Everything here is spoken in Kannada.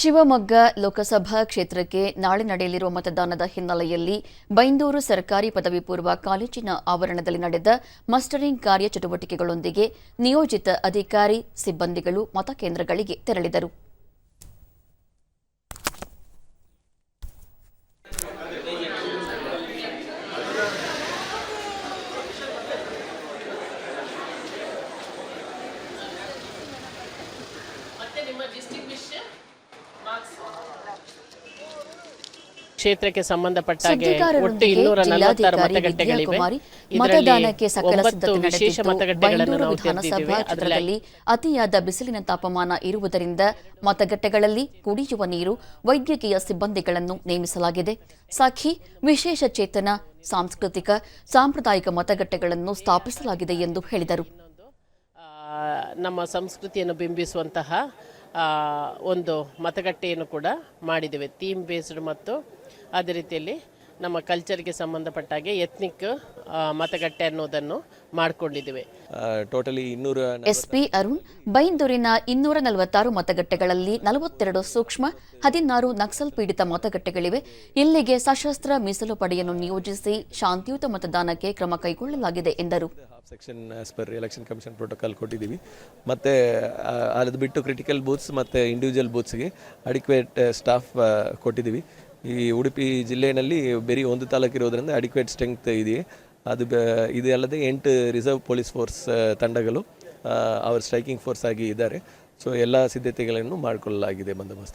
ಶಿವಮೊಗ್ಗ ಲೋಕಸಭಾ ಕ್ಷೇತ್ರಕ್ಕೆ ನಾಳೆ ನಡೆಯಲಿರುವ ಮತದಾನದ ಹಿನ್ನೆಲೆಯಲ್ಲಿ ಬೈಂದೂರು ಸರ್ಕಾರಿ ಪದವಿ ಪೂರ್ವ ಕಾಲೇಜಿನ ಆವರಣದಲ್ಲಿ ನಡೆದ ಮಸ್ಟರಿಂಗ್ ಕಾರ್ಯ ಚಟುವಟಿಕೆಗಳೊಂದಿಗೆ ನಿಯೋಜಿತ ಅಧಿಕಾರಿ ಸಿಬ್ಬಂದಿಗಳು ಮತಕೇಂದ್ರಗಳಿಗೆ ತೆರಳಿದರು. ಕ್ಷೇತ್ರಕ್ಕೆ ಸಂಬಂಧಪಟ್ಟ ಒಟ್ಟು ಇನ್ನೂರ ನಲವತ್ತಾರು ಮತಗಟ್ಟೆಗಳಿವೆ ಮತದಾನಕ್ಕೆ ಸಕಲ ವಿಶೇಷ ಮತಗಟ್ಟೆಗಳನ್ನು ನಾವು ವಿಧಾನಸಭಾ ಅದರಲ್ಲಿ ಕ್ಷೇತ್ರದಲ್ಲಿ ಅತಿಯಾದ ಬಿಸಿಲಿನ ತಾಪಮಾನ ಇರುವುದರಿಂದ ಮತಗಟ್ಟೆಗಳಲ್ಲಿ ಕುಡಿಯುವ ನೀರು ವೈದ್ಯಕೀಯ ಸಿಬ್ಬಂದಿಗಳನ್ನು ನೇಮಿಸಲಾಗಿದೆ. ಸಾಖಿ ವಿಶೇಷ ಚೇತನ ಸಾಂಸ್ಕೃತಿಕ ಸಾಂಪ್ರದಾಯಿಕ ಮತಗಟ್ಟೆಗಳನ್ನು ಸ್ಥಾಪಿಸಲಾಗಿದೆ ಎಂದು ಹೇಳಿದರು. ನಮ್ಮ ಸಂಸ್ಕೃತಿಯನ್ನು ಬಿಂಬಿಸುವಂತಹ ಒಂದು ಮತಗಟ್ಟೆಯನ್ನು ಕೂಡ ಮಾಡಿದ್ದೇವೆ. ಥೀಮ್ ಬೇಸ್ಡ್ ಮತ್ತು ಅದೇ ರೀತಿಯಲ್ಲಿ ನಮ್ಮ ಕಲ್ಚರ್ಗೆ ಸಂಬಂಧಪಟ್ಟ ಹಾಗೆ ಎತ್ನಿಕ್ ಮತಗಟ್ಟೆ ಅನ್ನೋದನ್ನು ಮಾಡಿಕೊಂಡಿದ್ದೇವೆ. ಟೋಟಲಿ ಇನ್ನೂರ ಎಸ್ಪಿ ಅರುಣ್ ಬೈಂದೂರಿನ ಇನ್ನೂರ ನಲವತ್ತಾರು ಮತಗಟ್ಟೆಗಳಲ್ಲಿ ನಲವತ್ತೆರಡು ಸೂಕ್ಷ್ಮ ಹದಿನಾರು ನಕ್ಸಲ್ ಪೀಡಿತ ಮತಗಟ್ಟೆಗಳಿವೆ. ಇಲ್ಲಿಗೆ ಸಶಸ್ತ್ರ ಮೀಸಲು ಪಡೆಯನ್ನು ನಿಯೋಜಿಸಿ ಶಾಂತಿಯುತ ಮತದಾನಕ್ಕೆ ಕ್ರಮ ಕೈಗೊಳ್ಳಲಾಗಿದೆ ಎಂದರು. Section as per election commission protocol ಕೊಟ್ಟಿದ್ದೀವಿ. ಮತ್ತು ಅದು ಬಿಟ್ಟು ಕ್ರಿಟಿಕಲ್ ಬೂತ್ಸ್ ಮತ್ತು ಇಂಡಿವಿಜುವಲ್ ಬೂತ್ಸ್ಗೆ ಅಡಿಕ್ವೇಟ್ ಸ್ಟಾಫ್ ಕೊಟ್ಟಿದ್ದೀವಿ. ಈ ಉಡುಪಿ ಜಿಲ್ಲೆಯಲ್ಲಿ ಬರೀ ಒಂದು ತಾಲೂಕು ಇರೋದರಿಂದ ಅಡಿಕ್ವೇಟ್ ಸ್ಟ್ರೆಂಗ್ತ್ ಇದೆ ಅದು ಬ- ಇದು ಅಲ್ಲದೆ ಎಂಟು ರಿಸರ್ವ್ ಪೊಲೀಸ್ ಫೋರ್ಸ್ ತಂಡಗಳು ಅವರ ಸ್ಟ್ರೈಕಿಂಗ್ ಫೋರ್ಸ್ ಆಗಿ ಇದ್ದಾರೆ. ಸೊ ಎಲ್ಲ ಸಿದ್ಧತೆಗಳನ್ನು ಮಾಡಿಕೊಳ್ಳಲಾಗಿದೆ ಬಂದೋಬಸ್ತ್.